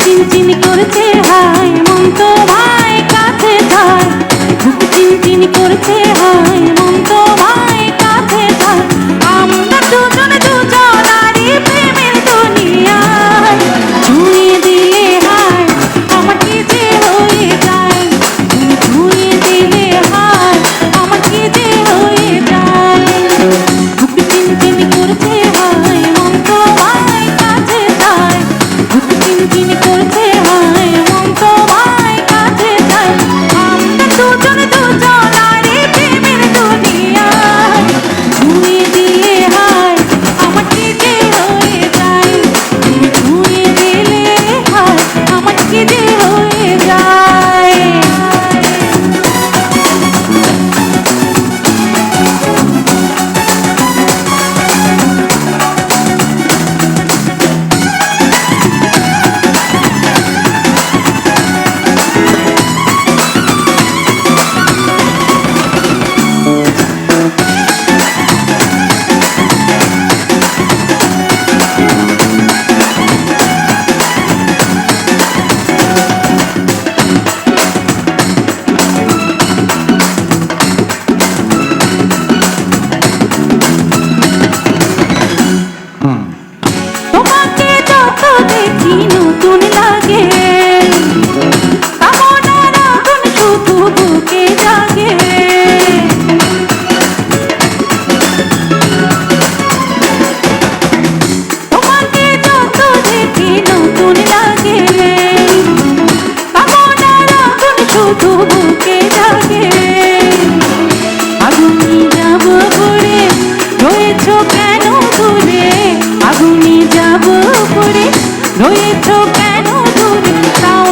চিনচিনি করছে হাই মন তো ভাই কাছে ধার চিনচিনি করছে হায় শুধু বুকে লাগে আগুনি যাব ঘুরে রয়েছ কেন দূরে? আগুনি যাব ঘুরে রয়েছ কেন দূরে? তাও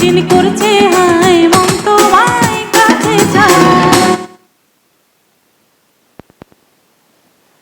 চিন করছে হায় মন তোমায় কাছে যায়